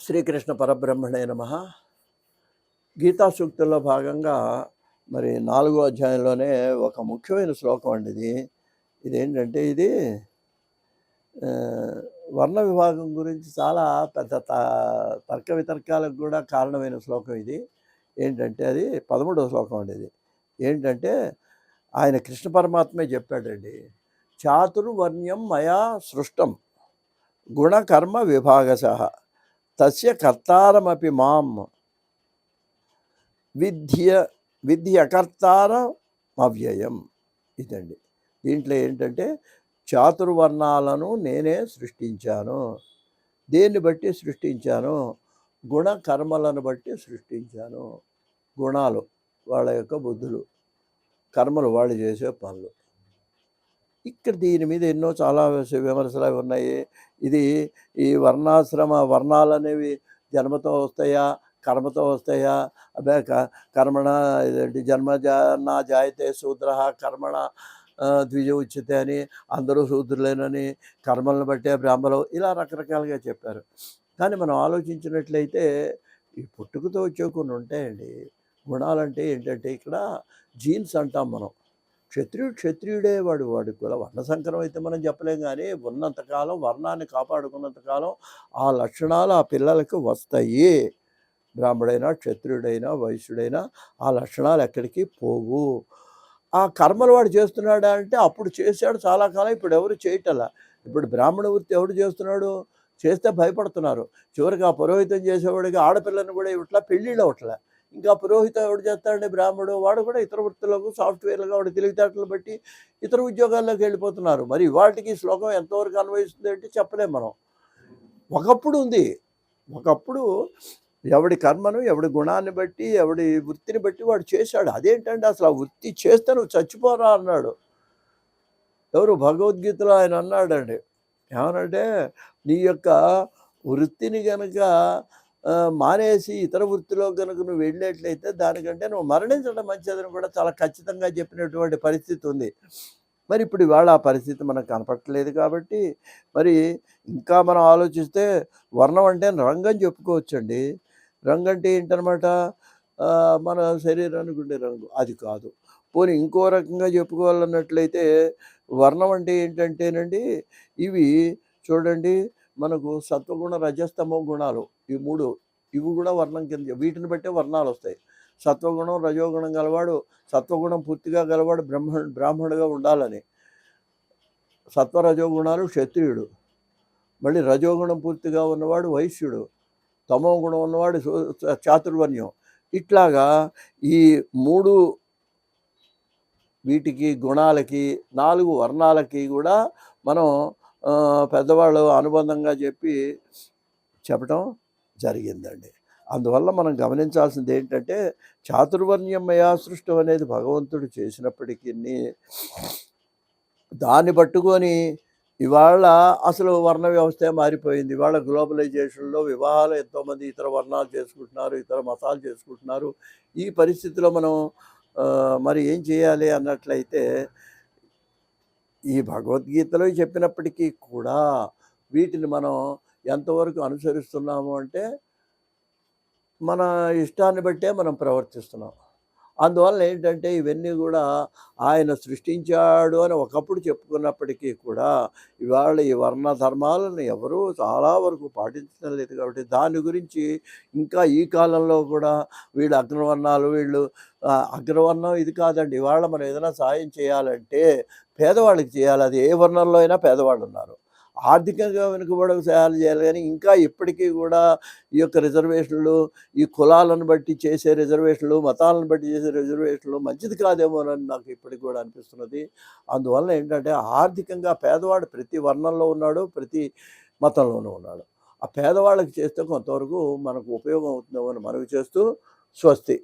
శ్రీకృష్ణ పరబ్రహ్మణే నమ. గీతా సూక్తుల్లో భాగంగా మరి నాలుగో అధ్యాయంలోనే ఒక ముఖ్యమైన శ్లోకం అండి ఇది. ఇదేంటంటే ఇది వర్ణ విభాగం గురించి చాలా పెద్ద త- తర్క వితర్కాలకు కూడా కారణమైన శ్లోకం ఇది. ఏంటంటే అది పదమూడవ శ్లోకం అండి ఇది. ఏంటంటే ఆయన కృష్ణ పరమాత్మే చెప్పాడండి చాతుర్వర్ణ్యం మయా సృష్టం గుణకర్మ విభాగశ. తస్య కర్తారమపి మాం. విద్య విద్యకర్తారం అవ్యయం ఇదండి. దీంట్లో ఏంటంటే చాతుర్వర్ణాలను నేనే సృష్టించాను. దేన్ని బట్టి సృష్టించాను? గుణ కర్మలను బట్టి సృష్టించాను. గుణాలు వాళ్ళ యొక్క బుద్ధులు. కర్మలు వాళ్ళు చేసే పనులు. ఇక్కడ దీని మీద ఎన్నో చాలా విమర్శలు అవి ఉన్నాయి. ఇది ఈ వర్ణాశ్రమ వర్ణాలు అనేవి జన్మతో వస్తాయా కర్మతో వస్తాయా? అదే క- కర్మణ ఇదేంటి? జన్మ నా జాయితే శూద్ర కర్మణ ద్విజ ఉచితే అని అందరూ శూద్రులేనని కర్మలను బట్టే బ్రాహ్మలు ఇలా రకరకాలుగా చెప్పారు. కానీ మనం ఆలోచించినట్లయితే ఈ పుట్టుకతో వచ్చే కొన్ని ఉంటాయండి. గుణాలంటే ఏంటంటే ఇక్కడ జీన్స్ అంటాం మనం. క్షత్రియుడు క్షత్రియుడే వాడు వాడి కుల వర్ణ సంకరం అయితే మనం చెప్పలేం కానీ ఉన్నంతకాలం వర్ణాన్ని కాపాడుకున్నంతకాలం ఆ లక్షణాలు ఆ పిల్లలకు వస్తాయి. బ్రాహ్మడైనా క్షత్రియుడైనా వైశ్యుడైనా ఆ లక్షణాలు ఎక్కడికి పోవు. ఆ కర్మలు వాడు చేస్తున్నాడా అంటే అప్పుడు చేశాడు చాలా కాలం ఇప్పుడు ఎవరు చేయటలా? ఇప్పుడు బ్రాహ్మణ వృత్తి ఎవడు చేస్తున్నాడు? చేస్తే భయపడుతున్నారు. చివరికి ఆ పురోహితం చేసేవాడికి ఆడపిల్లని కూడా ఇట్లా పెళ్ళిళ్ళు అవట్లే ఇంకా పురోహిత ఎవడు చేస్తాడంటే బ్రాహ్మడు వాడు కూడా ఇతర వృత్తులకు సాఫ్ట్వేర్లుగా వాడు తెలివితేటలు బట్టి ఇతర ఉద్యోగాల్లోకి వెళ్ళిపోతున్నారు. మరి వాటికి శ్లోకం ఎంతవరకు అన్వయిస్తుంది అంటే చెప్పలేం మనం. ఒకప్పుడు ఉంది. ఒకప్పుడు ఎవడి కర్మను ఎవడి గుణాన్ని బట్టి ఎవడి వృత్తిని బట్టి వాడు చేశాడు. అదేంటంటే అసలు ఆ వృత్తి చేస్తే నువ్వు చచ్చిపోరా అన్నాడు. ఎవరు భగవద్గీతలో ఆయన అన్నాడండి. ఏమనంటే నీ యొక్క వృత్తిని కనుక మానేసి ఇతర వృత్తిలో కనుక నువ్వు వెళ్ళేట్లయితే దానికంటే నువ్వు మరణించడం మంచిదని కూడా చాలా ఖచ్చితంగా చెప్పినటువంటి పరిస్థితి ఉంది. మరి ఇప్పుడు ఇవాళ ఆ పరిస్థితి మనకు కనపట్టలేదు కాబట్టి మరి ఇంకా మనం ఆలోచిస్తే వర్ణం అంటే రంగు అని చెప్పుకోవచ్చండి. రంగు అంటే ఏంటనమాట? మన శరీరానికి ఉండే రంగు. అది కాదు. పోనీ ఇంకో రకంగా చెప్పుకోవాలన్నట్లయితే వర్ణం అంటే ఏంటంటేనండి ఇవి చూడండి మనకు సత్వగుణ రజస్తమో గుణాలు ఈ మూడు ఇవి కూడా వర్ణం కింద వీటిని బట్టే వర్ణాలు వస్తాయి. సత్వగుణం రజోగుణం గలవాడు సత్వగుణం పూర్తిగా గలవాడు బ్రహ్మ బ్రాహ్మణుడుగా ఉండాలని. సత్వరజోగుణాలు క్షత్రియుడు. మళ్ళీ రజోగుణం పూర్తిగా ఉన్నవాడు వైశ్యుడు. తమో గుణం ఉన్నవాడు చాతుర్వర్ణ్యం. ఇట్లాగా ఈ మూడు వీటికి గుణాలకి నాలుగు వర్ణాలకి కూడా మనం పెద్దవాళ్ళు అనుబంధంగా చెప్పి చెప్పటం జరిగిందండి. అందువల్ల మనం గమనించాల్సింది ఏంటంటే చాతుర్వర్ణ్యమయా సృష్టం అనేది భగవంతుడు చేసినప్పటికీ దాన్ని పట్టుకొని ఇవాళ అసలు వర్ణ వ్యవస్థ మారిపోయింది. ఇవాళ గ్లోబలైజేషన్లో వివాహాలు ఎంతోమంది ఇతర వర్ణాలు చేసుకుంటున్నారు ఇతర మతాలు చేసుకుంటున్నారు. ఈ పరిస్థితిలో మనం మరి ఏం చేయాలి అన్నట్లయితే ఈ భగవద్గీతలో చెప్పినప్పటికీ కూడా వీటిని మనం ఎంతవరకు అనుసరిస్తున్నాము అంటే మన ఇష్టాన్ని బట్టే మనం ప్రవర్తిస్తున్నాం. అందువల్ల ఏంటంటే ఇవన్నీ కూడా ఆయన సృష్టించాడు అని ఒకప్పుడు చెప్పుకున్నప్పటికీ కూడా ఇవాళ ఈ వర్ణ ధర్మాలను ఎవరూ చాలా వరకు పాటించడం లేదు కాబట్టి దాని గురించి ఇంకా ఈ కాలంలో కూడా వీళ్ళు అగ్రవర్ణాలు వీళ్ళు అగ్రవర్ణం ఇది కాదండి. ఇవాళ మనం ఏదైనా సాయం చేయాలంటే పేదవాళ్ళకి చేయాలి. అది ఏ వర్ణంలో అయినా పేదవాళ్ళు ఉన్నారు. ఆర్థికంగా వెనుకబడక సహాయాలు చేయాలి. కానీ ఇంకా ఇప్పటికీ కూడా ఈ యొక్క రిజర్వేషన్లు ఈ కులాలను బట్టి చేసే రిజర్వేషన్లు మతాలను బట్టి చేసే రిజర్వేషన్లు మంచిది కాదేమోనని నాకు ఇప్పటికి కూడా అనిపిస్తున్నది. అందువల్ల ఏంటంటే ఆర్థికంగా పేదవాడు ప్రతి వర్ణంలో ఉన్నాడు ప్రతి మతంలోనూ ఉన్నాడు. ఆ పేదవాళ్ళకి చేస్తే కొంతవరకు మనకు ఉపయోగం అవుతుందేమో అని మనవి చేస్తూ స్వస్తి.